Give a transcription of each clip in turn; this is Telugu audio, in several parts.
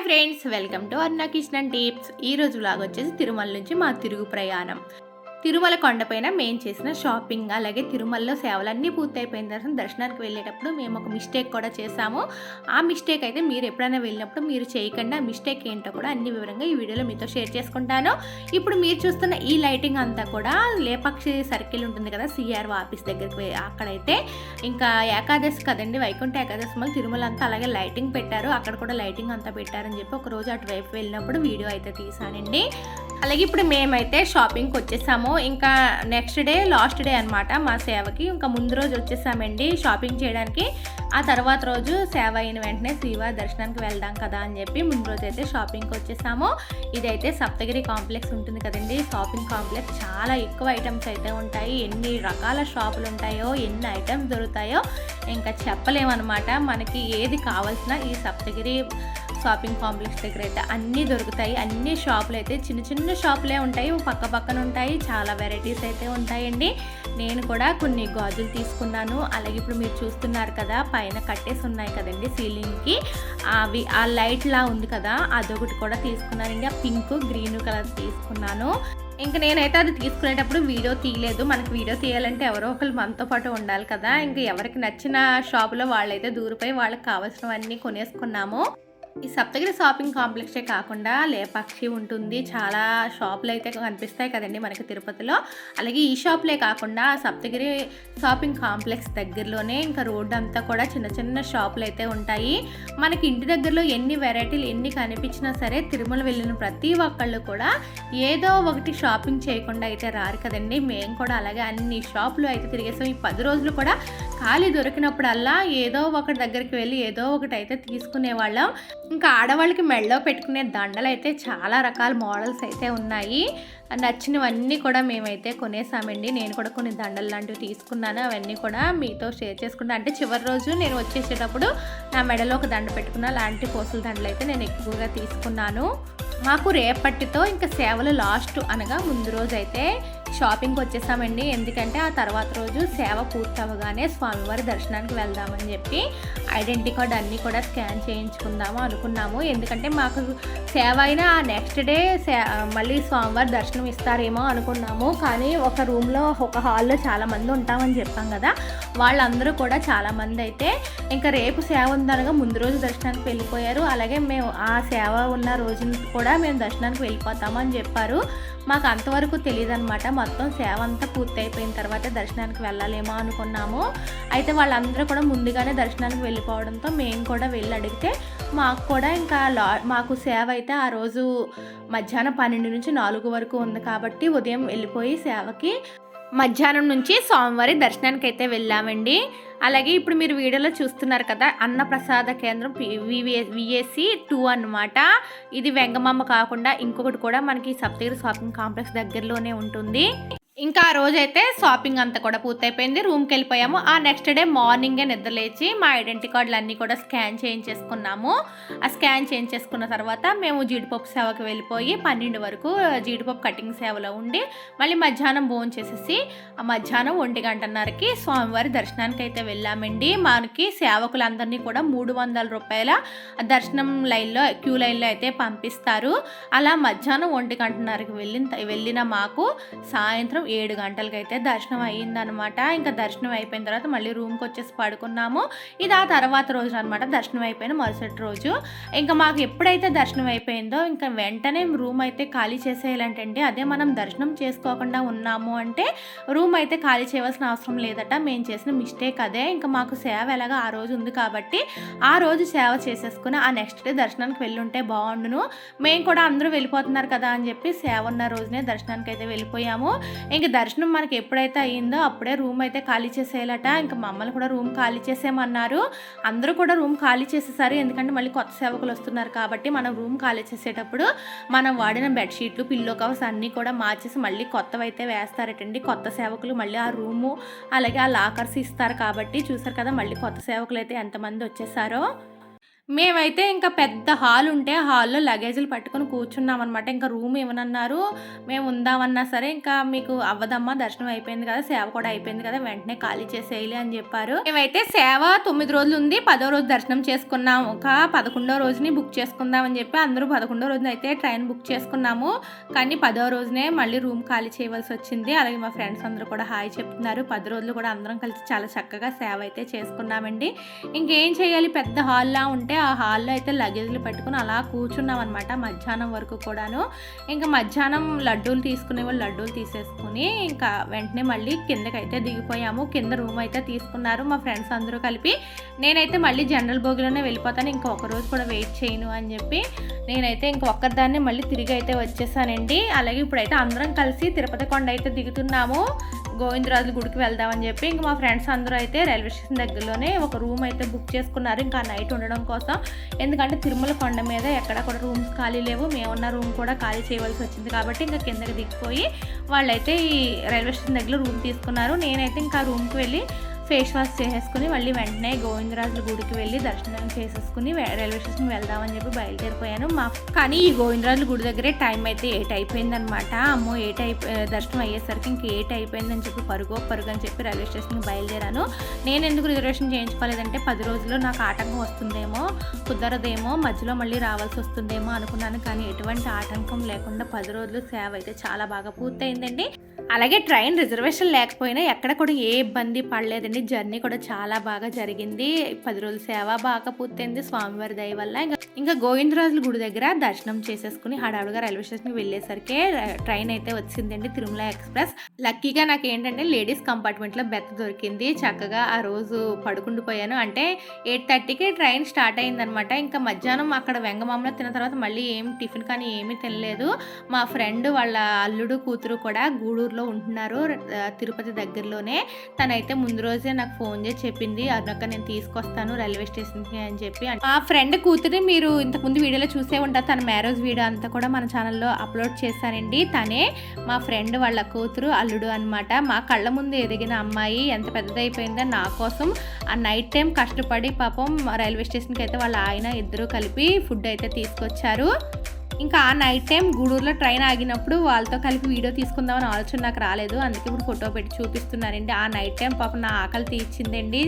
Hi friends welcome to Arna Kishan tips. ఈ రోజు వ్లాగ్ వచ్చేసి తిరుమల నుంచి మా తిరుగు ప్రయాణం. తిరుమల కొండపైన మేము చేసిన షాపింగ్ అలాగే తిరుమలలో సేవలన్నీ పూర్తయిపోయిన తర్వాత దర్శనానికి వెళ్ళేటప్పుడు మేము ఒక మిస్టేక్ కూడా చేసాము ఆ మిస్టేక్ అయితే మీరు ఎప్పుడైనా వెళ్ళినప్పుడు మీరు చేయకుండా. ఆ మిస్టేక్ ఏంటో కూడా అన్ని వివరంగా ఈ వీడియోలో మీతో షేర్ చేసుకుంటాను. ఇప్పుడు మీరు చూస్తున్న ఈ లైటింగ్ అంతా కూడా లేపాక్షి సర్కిల్ ఉంటుంది కదా సిఆర్ఓ ఆఫీస్ దగ్గరికి అక్కడైతే. ఇంకా ఏకాదశి కదండి వైకుంఠ ఏకాదశి మళ్ళీ తిరుమల అంతా అలాగే లైటింగ్ పెట్టారు. అక్కడ కూడా లైటింగ్ అంతా పెట్టారని చెప్పి ఒక రోజు అటువైపు వెళ్ళినప్పుడు వీడియో అయితే తీసానండి అలాగే ఇప్పుడు మేమైతే షాపింగ్కి వచ్చేసాము. ఇంకా నెక్స్ట్ డే లాస్ట్ డే అన్నమాట మా సేవకి. ఇంకా ముందు రోజు వచ్చేసామండి షాపింగ్ చేయడానికి. ఆ తర్వాత రోజు సేవ అయిన వెంటనే శ్రీవారి దర్శనానికి వెళ్దాం కదా అని చెప్పి ముందు రోజు అయితే షాపింగ్కి వచ్చేసాము. ఇదైతే సప్తగిరి కాంప్లెక్స్ ఉంటుంది కదండి. షాపింగ్ కాంప్లెక్స్ చాలా ఎక్కువ ఐటమ్స్ అయితే ఉంటాయి. ఎన్ని రకాల షాపులు ఉంటాయో ఎన్ని ఐటమ్స్ దొరుకుతాయో ఇంకా చెప్పలేమన్నమాట. మనకి ఏది కావాల్సిన ఈ సప్తగిరి షాపింగ్ కాంప్లెక్స్ దగ్గర అయితే అన్నీ దొరుకుతాయి. అన్ని షాపులు అయితే చిన్న చిన్న షాపులే ఉంటాయి. పక్క పక్కన ఉంటాయి. చాలా వెరైటీస్ అయితే ఉంటాయండి. నేను కూడా కొన్ని గాజులు తీసుకున్నాను. అలాగే ఇప్పుడు మీరు చూస్తున్నారు కదా పైన కట్టేసి ఉన్నాయి కదండి సీలింగ్కి. అవి ఆ లైట్ లా ఉంది కదా అదొకటి కూడా తీసుకున్నానండి. ఆ పింక్ గ్రీన్ కలర్ తీసుకున్నాను. ఇంకా నేనైతే అది తీసుకునేటప్పుడు వీడియో తీయలేదు. మనకు వీడియో తీయాలంటే ఎవరో ఒకరు మనతో పాటు ఉండాలి కదా. ఇంకా ఎవరికి నచ్చిన షాపులో వాళ్ళైతే దూరిపోయి వాళ్ళకి కావాల్సినవన్నీ కొనేసుకున్నాము. ఈ సప్తగిరి షాపింగ్ కాంప్లెక్సే కాకుండా లేపాక్షి ఉంటుంది. చాలా షాపులు అయితే కనిపిస్తాయి కదండి మనకి తిరుపతిలో. అలాగే ఈ షాప్లే కాకుండా సప్తగిరి షాపింగ్ కాంప్లెక్స్ దగ్గరలోనే ఇంకా రోడ్డు అంతా కూడా చిన్న చిన్న షాపులు అయితే ఉంటాయి. మనకి ఇంటి దగ్గరలో ఎన్ని వెరైటీలు ఎన్ని కనిపించినా సరే తిరుమల వెళ్ళిన ప్రతి ఒక్కళ్ళు కూడా ఏదో ఒకటి షాపింగ్ చేయకుండా అయితే రారు కదండి. మేము కూడా అలాగే అన్ని షాపులు అయితే తిరిగేసాం. ఈ పది రోజులు కూడా ఖాళీ దొరికినప్పుడల్లా ఏదో ఒకటి దగ్గరికి వెళ్ళి ఏదో ఒకటి అయితే తీసుకునేవాళ్ళం. ఇంకా ఆడవాళ్ళకి మెడలో పెట్టుకునే దండలు అయితే చాలా రకాల మోడల్స్ అయితే ఉన్నాయి. నచ్చినవన్నీ కూడా మేమైతే కొనేసామండి. నేను కూడా కొన్ని దండలు లాంటివి తీసుకున్నాను. అవన్నీ కూడా మీతో షేర్ చేసుకున్నాను అంటే చివరి రోజు నేను వచ్చేసేటప్పుడు నా మెడలో ఒక దండ పెట్టుకున్న లాంటి పూసల దండలు అయితే నేను ఎక్కువగా తీసుకున్నాను. మాకు రేపటితో ఇంకా సేవలు లాస్ట్ అనగా ముందు రోజు అయితే షాపింగ్కి వచ్చేసామండి. ఎందుకంటే ఆ తర్వాత రోజు సేవ పూర్తి అవ్వగానే స్వామివారి దర్శనానికి వెళ్దామని చెప్పి ఐడెంటిటీ కార్డ్ అన్నీ కూడా స్కాన్ చేయించుకుందాము అనుకున్నాము. ఎందుకంటే మాకు సేవ అయినా ఆ నెక్స్ట్ డే సే మళ్ళీ స్వామివారి దర్శనం ఇస్తారేమో అనుకున్నాము. కానీ ఒక రూమ్లో ఒక హాల్లో చాలామంది ఉంటామని చెప్పాం కదా. వాళ్ళందరూ కూడా చాలామంది అయితే ఇంకా రేపు సేవ ఉందనగా ముందు రోజు దర్శనానికి వెళ్ళిపోయారు. అలాగే మేము ఆ సేవ ఉన్న రోజు కూడా మేము దర్శనానికి వెళ్ళిపోతామని చెప్పారు. మాకు అంతవరకు తెలియదు అనమాట మొత్తం సేవ అంతా పూర్తి అయిపోయిన తర్వాత దర్శనానికి వెళ్ళాలేమో అనుకున్నాము. అయితే వాళ్ళందరూ కూడా ముందుగానే దర్శనానికి వెళ్ళిపోవడంతో మేము కూడా వెళ్ళి అడిగితే మాకు కూడా ఇంకా లా మాకు సేవ అయితే ఆ రోజు మధ్యాహ్నం పన్నెండు నుంచి నాలుగు వరకు ఉంది కాబట్టి ఉదయం వెళ్ళిపోయి సేవకి మధ్యాహ్నం నుంచి స్వామివారి దర్శనానికి అయితే వెళ్ళామండి అలాగే ఇప్పుడు మీరు వీడియోలో చూస్తున్నారు కదా అన్నప్రసాద కేంద్రం విఎస్సి టూ అన్నమాట ఇది వెంగమమ్మ కాకుండా ఇంకొకటి కూడా మనకి సప్తగిరి షాపింగ్ కాంప్లెక్స్ దగ్గరలోనే ఉంటుంది ఇంకా ఆ రోజైతే షాపింగ్ అంతా కూడా పూర్తయిపోయింది. రూమ్కి వెళ్ళిపోయాము. ఆ నెక్స్ట్ డే మార్నింగే నిద్రలేచి మా ఐడెంటిటీ కార్డులు అన్నీ కూడా స్కాన్ చేయించేసుకున్నాము. ఆ స్కాన్ చేయించేసుకున్న తర్వాత మేము జీడిపప్పు సేవకి వెళ్ళిపోయి పన్నెండు వరకు జీడిపప్పు కటింగ్ సేవలో ఉండి మళ్ళీ మధ్యాహ్నం భోజనం చేసేసి ఆ మధ్యాహ్నం ఒంటి గంటన్నరకి స్వామివారి దర్శనానికి అయితే వెళ్ళామండి. మనకి సేవకులందరినీ కూడా మూడు వందల రూపాయల దర్శనం లైన్లో క్యూ లైన్లో అయితే పంపిస్తారు. అలా మధ్యాహ్నం ఒంటి గంటన్నరకి వెళ్ళిన వెళ్ళిన మాకు సాయంత్రం ఏడు గంటలకైతే అయితే దర్శనం అయ్యిందనమాట ఇంకా దర్శనం అయిపోయిన తర్వాత మళ్ళీ రూమ్కి వచ్చేసి పడుకున్నాము. ఇది ఆ తర్వాత రోజు అనమాట దర్శనం అయిపోయిన మరుసటి రోజు. ఇంకా మాకు ఎప్పుడైతే దర్శనం అయిపోయిందో ఇంకా వెంటనే రూమ్ అయితే ఖాళీ చేసేయాలంటే అదే మనం దర్శనం చేసుకోకుండా ఉన్నాము అంటే రూమ్ అయితే ఖాళీ చేయవలసిన అవసరం లేదట. మేము చేసిన మిస్టేక్ అదే. ఇంకా మాకు సేవ ఎలాగా ఆ రోజు ఉంది కాబట్టి ఆ రోజు సేవ చేసేసుకుని ఆ నెక్స్ట్ డే దర్శనానికి వెళ్ళుంటే బాగుండును. మేము కూడా అందరూ వెళ్ళిపోతున్నారు కదా అని చెప్పి సేవ ఉన్న రోజునే దర్శనానికి అయితే వెళ్ళిపోయాము. ఇంక దర్శనం మనకి ఎప్పుడైతే అయ్యిందో అప్పుడే రూమ్ అయితే ఖాళీ చేసేయాలట. ఇంకా మమ్మల్ని కూడా రూమ్ ఖాళీ చేసేయమన్నారు. అందరూ కూడా రూమ్ ఖాళీ చేసేసారు. ఎందుకంటే మళ్ళీ కొత్త సేవకులు వస్తున్నారు కాబట్టి మనం రూమ్ ఖాళీ చేసేటప్పుడు మనం వాడిన బెడ్షీట్లు పిల్లో కవర్స్ అన్నీ కూడా మార్చేసి మళ్ళీ కొత్తవైతే వేస్తారటండి. కొత్త సేవకులు మళ్ళీ ఆ రూము అలాగే ఆ లాకర్స్ ఇస్తారు కాబట్టి చూసారు కదా మళ్ళీ కొత్త సేవకులు అయితే ఎంతమంది వచ్చేసారో. మేమైతే ఇంకా పెద్ద హాల్ ఉంటే హాల్లో లగేజీలు పట్టుకొని కూర్చున్నాం అనమాట ఇంకా రూమ్ ఇవ్వనన్నారు మేము ఉందామన్నా సరే ఇంకా మీకు అవ్వదమ్మా దర్శనం అయిపోయింది కదా సేవ కూడా అయిపోయింది కదా వెంటనే ఖాళీ చేసేయాలి అని చెప్పారు. మేమైతే సేవ తొమ్మిది రోజులు ఉంది పదో రోజు దర్శనం చేసుకున్నాం ఒక పదకొండో రోజుని బుక్ చేసుకుందాం అని చెప్పి అందరూ పదకొండో రోజున అయితే ట్రైన్ బుక్ చేసుకున్నాము. కానీ పదో రోజునే మళ్ళీ రూమ్ ఖాళీ చేయవలసి వచ్చింది. అలాగే మా ఫ్రెండ్స్ అందరూ కూడా హాయ్ చెప్తున్నారు. పది రోజులు కూడా అందరం కలిసి చాలా చక్కగా సేవ అయితే చేసుకున్నామండి. ఇంకేం చేయాలి? పెద్ద హాల్లా ఉంటే ఆ హాల్లో అయితే లగేజ్లు పెట్టుకుని అలా కూర్చున్నాం అనమాట మధ్యాహ్నం వరకు కూడాను. ఇంకా మధ్యాహ్నం లడ్డూలు తీసుకునే వాళ్ళు లడ్డూలు తీసేసుకుని ఇంకా వెంటనే మళ్ళీ కిందకైతే దిగిపోయాము. కింద రూమ్ అయితే తీసుకున్నారు మా ఫ్రెండ్స్ అందరూ కలిపి. నేనైతే మళ్ళీ జనరల్ బోగిలోనే వెళ్ళిపోతాను. ఇంకా ఒక రోజు కూడా వెయిట్ చేయను అని చెప్పి నేనైతే ఇంక ఒక్కదాన్ని మళ్ళీ తిరిగి అయితే వచ్చేసానండి. అలాగే ఇప్పుడైతే అందరం కలిసి తిరుపతి కొండ అయితే దిగుతున్నాము. గోవిందరాజు గుడికి వెళ్దామని చెప్పి ఇంకా మా ఫ్రెండ్స్ అందరూ అయితే రైల్వే స్టేషన్ దగ్గరలోనే ఒక రూమ్ అయితే బుక్ చేసుకున్నారు. ఇంకా నైట్ ఉండడం కోసం. ఎందుకంటే తిరుమల కొండ మీద ఎక్కడ కూడా రూమ్స్ ఖాళీ లేవు. మేమున్న రూమ్ కూడా ఖాళీ చేయవలసి వచ్చింది కాబట్టి ఇంకా కిందకి దిగిపోయి వాళ్ళైతే ఈ రైల్వే స్టేషన్ దగ్గర రూమ్ తీసుకున్నారు. నేనైతే ఇంకా రూమ్కి వెళ్ళి ఫేస్ వాష్ చేసేసుకుని మళ్ళీ వెంటనే గోవిందరాజుల గుడికి వెళ్ళి దర్శనం చేసేసుకుని రైల్వే స్టేషన్ వెళ్దామని చెప్పి బయలుదేరిపోయాను. మా కానీ ఈ గోవిందరాజుల గుడి దగ్గరే టైం అయితే ఎయిట్ అయిపోయిందనమాట అమ్మో ఎయిట్ అయిపో దర్శనం అయ్యేసరికి ఇంక ఎయిట్ అయిపోయిందని చెప్పి పరుగో పరుగు అని చెప్పి రైల్వే స్టేషన్కి బయలుదేరాను. నేను ఎందుకు రిజర్వేషన్ చేయించుకోలేదంటే పది రోజుల్లో నాకు ఆటంకం వస్తుందేమో కుదరదేమో మధ్యలో మళ్ళీ రావాల్సి వస్తుందేమో అనుకున్నాను. కానీ ఎటువంటి ఆటంకం లేకుండా పది రోజులు సేవ అయితే చాలా బాగా పూర్తయిందండి. అలాగే ట్రైన్ రిజర్వేషన్ లేకపోయినా ఎక్కడ కూడా ఏ ఇబ్బంది పడలేదండి. జర్నీ కూడా చాలా బాగా జరిగింది. పది రోజుల సేవ బాగా పూర్తయింది. స్వామివారి దయ వల్ల. ఇంకా ఇంకా గోవిందరాజుల గుడి దగ్గర దర్శనం చేసేసుకుని హడావుడిగా రైల్వే స్టేషన్కి వెళ్ళేసరికి ట్రైన్ అయితే వచ్చిందండి తిరుమల ఎక్స్ప్రెస్. లక్కీగా నాకు ఏంటంటే లేడీస్ కంపార్ట్మెంట్లో బెత్త దొరికింది. చక్కగా ఆ రోజు పడుకుండిపోయాను అంటే ఎయిట్ థర్టీకి ట్రైన్ స్టార్ట్ అయిందనమాట. ఇంకా మధ్యాహ్నం అక్కడ వెంగమామలో తిన్న తర్వాత మళ్ళీ ఏం టిఫిన్ కానీ ఏమీ తినలేదు. మా ఫ్రెండ్ వాళ్ళ అల్లుడు కూతురు కూడా గూడూరులో ఉంటున్నారు ఉంటున్నారో తిరుపతి దగ్గరలోనే. తనైతే ముందు రోజే నాకు ఫోన్ చేసి చెప్పింది అదొక నేను తీసుకొస్తాను రైల్వే స్టేషన్కి అని చెప్పి ఆ ఫ్రెండ్ కూతురి మీరు ఇంతకుముందు వీడియోలో చూసే ఉంటారు. తన మ్యారేజ్ వీడియో అంతా కూడా మన ఛానల్లో అప్లోడ్ చేశానండి తనే మా ఫ్రెండ్ వాళ్ళ కూతురు అల్లుడు అన్నమాట. మా కళ్ళ ముందు ఎదిగిన అమ్మాయి ఎంత పెద్దదైపోయిందో నా కోసం ఆ నైట్ టైం కష్టపడి పాపం రైల్వే స్టేషన్కి అయితే వాళ్ళ ఆయన ఇద్దరు కలిపి ఫుడ్ అయితే తీసుకొచ్చారు. ఇంకా ఆ నైట్ టైం గూడూరులో ట్రైన్ ఆగినప్పుడు వాళ్ళతో కలిపి వీడియో తీసుకుందామని ఆలోచన నాకు రాలేదు. అందుకే ఇప్పుడు ఫోటో పెట్టి చూపిస్తున్నారండి ఆ నైట్ టైం పాప నా ఆకలి తీర్చిందండి.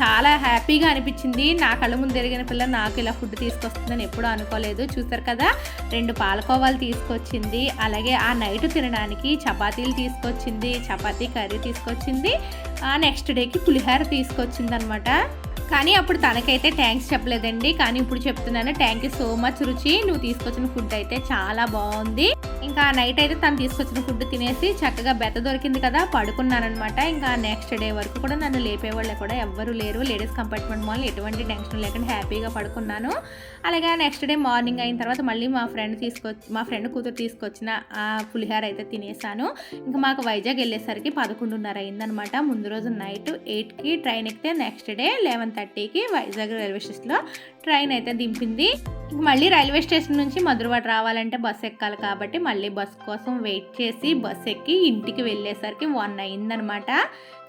చాలా హ్యాపీగా అనిపించింది. నా కళ్ళ ముందు జరిగిన పిల్ల నాకు ఇలా ఫుడ్ తీసుకొస్తుందని ఎప్పుడూ అనుకోలేదు. చూసారు కదా రెండు పాలకోవాలు తీసుకొచ్చింది. అలాగే ఆ నైట్ తినడానికి చపాతీలు తీసుకొచ్చింది చపాతీ కర్రీ తీసుకొచ్చింది. ఆ నెక్స్ట్ డేకి పులిహోర తీసుకొచ్చింది అనమాట కానీ అప్పుడు తనకైతే థ్యాంక్స్ చెప్పలేదండి. కానీ ఇప్పుడు చెప్తున్నాను థ్యాంక్ యూ సో మచ్ రుచి. నువ్వు తీసుకొచ్చిన ఫుడ్ అయితే చాలా బాగుంది. ఇంకా నైట్ అయితే తను తీసుకొచ్చిన ఫుడ్ తినేసి చక్కగా బెత్త దొరికింది కదా పడుకున్నానమాట ఇంకా నెక్స్ట్ డే వరకు కూడా నన్ను లేపేవాళ్ళు కూడా ఎవ్వరు లేరు. లేడీస్ కంపార్ట్మెంట్ మాల్ ఎటువంటి టెన్షన్ లేకుండా హ్యాపీగా పడుకున్నాను. అలాగే నెక్స్ట్ డే మార్నింగ్ అయిన తర్వాత మళ్ళీ మా ఫ్రెండ్ తీసుకొచ్చి మా ఫ్రెండ్ కూతురు తీసుకొచ్చిన ఆ పులిహార అయితే తినేసాను. ఇంకా మాకు వైజాగ్ వెళ్ళేసరికి పదకొండున్నర అయిందనమాట ముందు రోజు నైట్ ఎయిట్కి ట్రైన్ ఎక్కితే నెక్స్ట్ డే లెవెన్ థర్టీకి వైజాగ్ రైల్వే స్టేషన్లో ట్రైన్ అయితే దింపింది. మళ్ళీ రైల్వే స్టేషన్ నుంచి మధురవాడ రావాలంటే బస్సు ఎక్కాలి కాబట్టి మళ్ళీ బస్ కోసం వెయిట్ చేసి బస్ ఎక్కి ఇంటికి వెళ్ళేసరికి వన్ అయిందనమాట.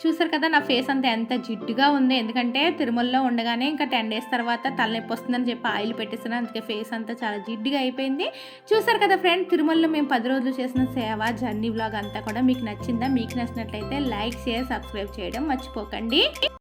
చూసారు కదా నా ఫేస్ అంతా ఎంత జిడ్డుగా ఉంది. ఎందుకంటే తిరుమలలో ఉండగానే ఇంకా టెన్ డేస్ తర్వాత తలనొప్పి వస్తుందని చెప్పి ఆయిల్ పెట్టేసాను అందుకే ఫేస్ అంతా చాలా జిడ్డుగా అయిపోయింది. చూసారు కదా ఫ్రెండ్ తిరుమలలో మేము పది రోజులు చేసిన సేవ జర్నీ వ్లాగ్ అంతా కూడా మీకు నచ్చిందా? మీకు నచ్చినట్లయితే లైక్ షేర్ సబ్స్క్రైబ్ చేయడం మర్చిపోకండి.